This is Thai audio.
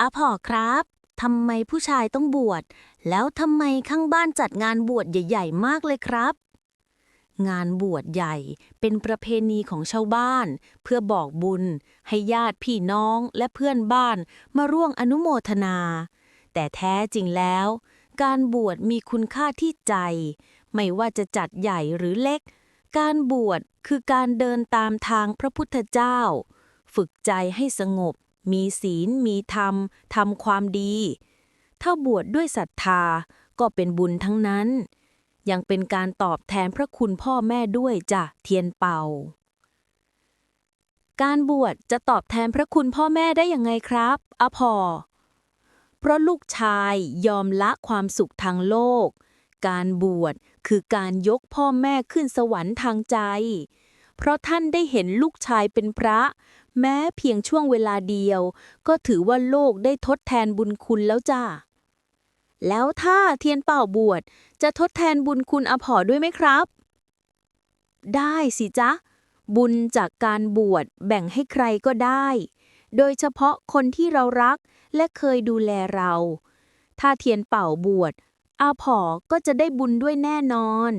อาพ่อครับทำไมผู้ชายต้องบวช แล้วทำไมข้างบ้านจัดงานบวชใหญ่ ๆ มากเลยครับ งานบวชใหญ่เป็นประเพณีของชาวบ้าน เพื่อบอกบุญ ให้ญาติพี่น้องและเพื่อนบ้านมาร่วมอนุโมทนา แต่แท้จริงแล้ว การบวชมีคุณค่าที่ใจ ไม่ว่าจะจัดใหญ่หรือเล็ก การบวชคือการเดินตามทางพระพุทธเจ้า ฝึกใจให้สงบ มีศีล มีธรรม ทำความดี ถ้าบวชดด้วยศรัทธาก็เป็นบุญทั้งนั้น ยังเป็นการตอบแทนพระคุณพ่อแม่ด้วยจ้ะเทียนเป่า การบวชจะตอบแทนพระคุณพ่อแม่ได้ยังไงครับอะพอเพราะลูกชายยอมละความสุขทางโลก การบวชคือการยกพ่อแม่ขึ้นสวรรค์ทางใจ เพราะท่านได้เห็นลูกชายเป็นพระ แม้เพียงช่วงเวลาเดียว ก็ถือว่าโลกได้ทดแทนบุญคุณแล้วจ้า แล้วถ้าเทียนเป่าบวชจะทดแทนบุญคุณอาผอด้วยไหมครับ ได้สิจ๊ะ บุญจากการบวชแบ่งให้ใครก็ได้ โดยเฉพาะคนที่เรารักและเคยดูแลเรา ถ้าเทียนเป่าบวชอาผอก็จะได้บุญด้วยแน่นอน